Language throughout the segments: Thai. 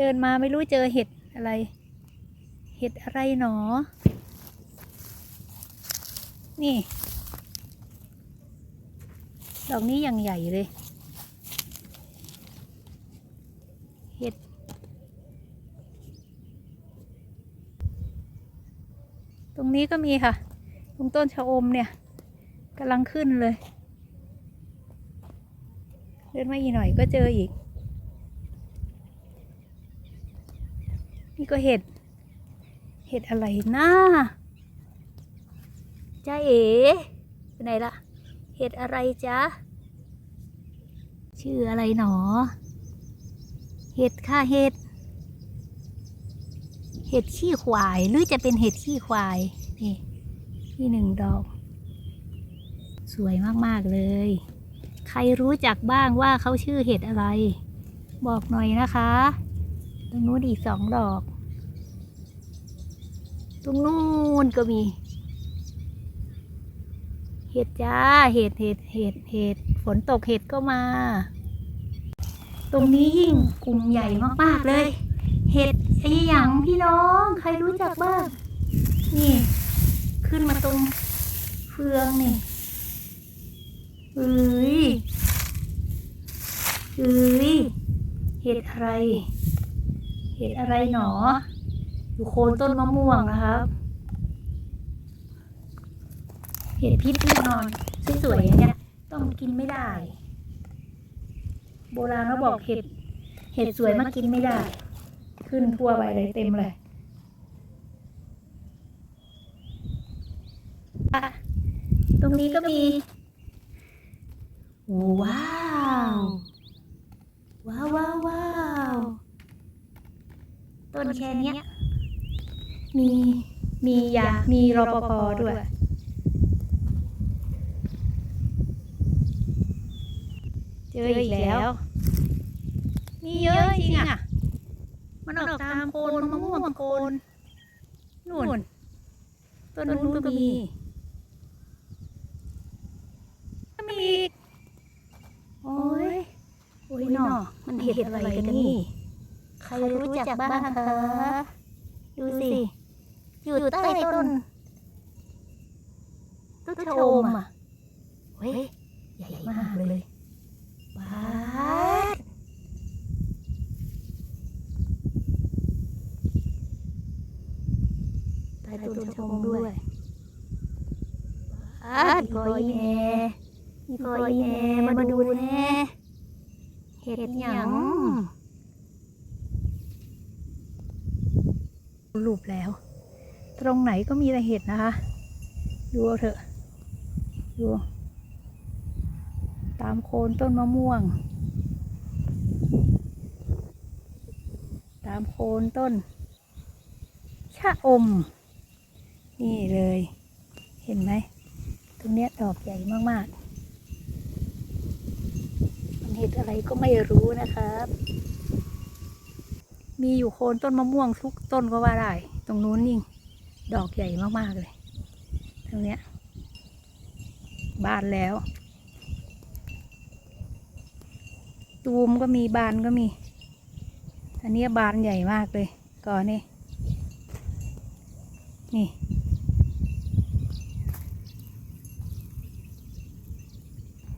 เดินมาไม่รู้เจอเห็ดอะไร เห็ดอะไรหนอ นี่ ดอกนี้ย่างใหญ่เลย เห็ด ตรงนี้ก็มีค่ะ ตรงต้นชะอมเนี่ยกำลังขึ้นเลย เดินมาอีกหน่อยก็เจออีก นี่ก็เห็ด เห็ดอะไรนะจ้าเอ๋ไปไหนล่ะเห็ดอะไรจ๊ะ ชื่ออะไรหนอ เห็ดค่ะเห็ด เห็ดขี้ควายหรือจะเป็นเห็ดขี้ควาย นี่ที่หนึ่งดอก สวยมากๆเลย ใครรู้จักบ้างว่าเขาชื่อเห็ดอะไร บอกหน่อยนะคะ ตรงนู้นอีกสองดอก ตรงนู้นก็มี เห็ดจ้า เห็ดเห็ดเห็ดเห็ดฝนตกเห็ดก็มา ตรงนี้ยิ่งกลุ่มใหญ่มากๆเลย เห็ดไอ้หยังพี่น้อง ใครรู้จักบ้าง นี่ ขึ้นมาตรงเฟืองนี่เอ้ยเอ้ยเห็ดอะไร เห็ดอะไรหนอ อยู่โคนต้นมะม่วงนะครับ เห็ดพิษแน่นอนสวยๆอย่างเนี้ยต้องกินไม่ได้ โบราณเขาบอกเห็ด เห็ดสวยมากินไม่ได้ ขึ้นทั่วไปเลยเต็มเลยตรงนี้ก็มี ว้าวว้าวว้าว ต้นแค่เนี้ยมีมียา มีรปภด้วย เจออีกแล้ว มีเยอะจริงอะ มันออกตามโคนมะม่วงโคนนู่นต้นนู้นก็มีก็มีอีกโอ้ยโอ้ยหนอมันเห็ดอะไรกันนี่ ใครรู้จักบ้างคะดูสิ อยู่ใต้ต้นต้นชะอมอะเฮ้ย ใหญ่มากเลยบาดใต้ต้นชะอมด้วยบาดพลอยแม่มีพลอยแม่มาดูแน่เห็ดหยัง รูปแล้ว ตรงไหนก็มีแต่เห็ดนะคะ ดูเอาเถอะ ดู ตามโคนต้นมะม่วง ตามโคนต้น ชะอม นี่เลย เห็นไหม ตรงเนี้ยดอกใหญ่มากๆ มันเห็ดอะไรก็ไม่รู้นะครับ มีอยู่โคนต้นมะม่วงทุกต้นก็ว่าได้ ตรงนู้นนี่ดอกใหญ่มากๆเลยตรงเนี้ยบานแล้ว ตูมก็มีบานก็มี อันนี้บานใหญ่มากเลย ก่อนนี่ นี่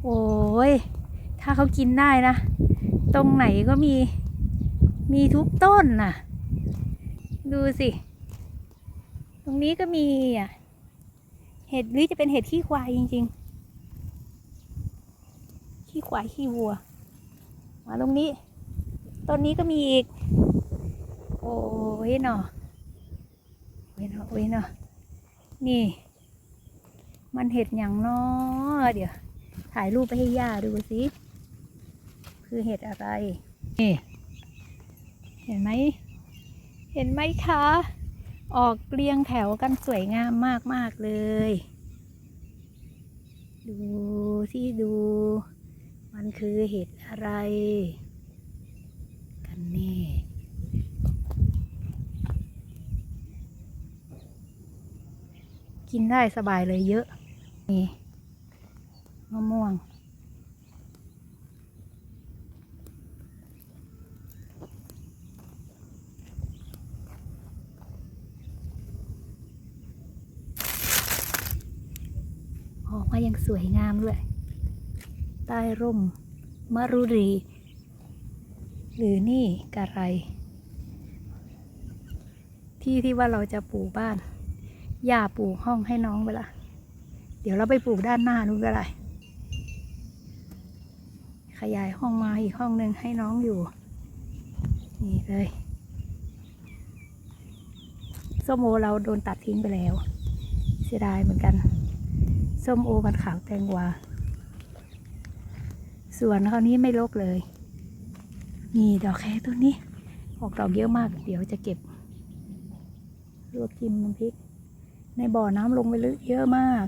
โอ้ย ถ้าเขากินได้นะ ตรงไหนก็มี มีทุกต้นน่ะ ดูสิ ตรงนี้ก็มีอะ เห็ดหรือจะเป็นเห็ดขี้ควายจริง ๆ ขี้ควายขี้วัว มาตรงนี้ ต้นนี้ก็มีอีก โอ้ยหนอโอ้ยหนอโอ้ยหนอนี่ มันเห็ดอย่างนอเดี๋ยว ถ่ายรูปไปให้ย่าดูสิ คือเห็ดอะไร นี่ ห็นไหม เห็นไหมคะ ออกเรียงแถวกันสวยงามมาก ๆ เลย ดูที่ดู มันคือเห็ดอะไร กันแน่กินได้สบายเลยเยอะ นี่มะม่วง ม ยังสวยงามด้วย ใต้ร่มมะรุรี หรือนี่กะไร ที่ที่ว่าเราจะปลูกบ้าน ย่าปลูกห้องให้น้องไปละ เดี๋ยวเราไปปลูกด้านหน้านู้นก็ได้ ขยายห้องมาอีกห้องหนึ่งให้น้องอยู่ นี่เลยส้มโอเราโดนตัดทิ้งไปแล้ว เสียดายเหมือนกัน ส้มโอมันขาวแตงกวาส่วนคราวนี้ไม่ลกเลย นี่ดอกแคต้นนี้ ออกดอกเยอะมาก เดี๋ยวจะเก็บลวกจิ้มน้ำพริก ในบ่อน้ำลงไปลึกเยอะมาก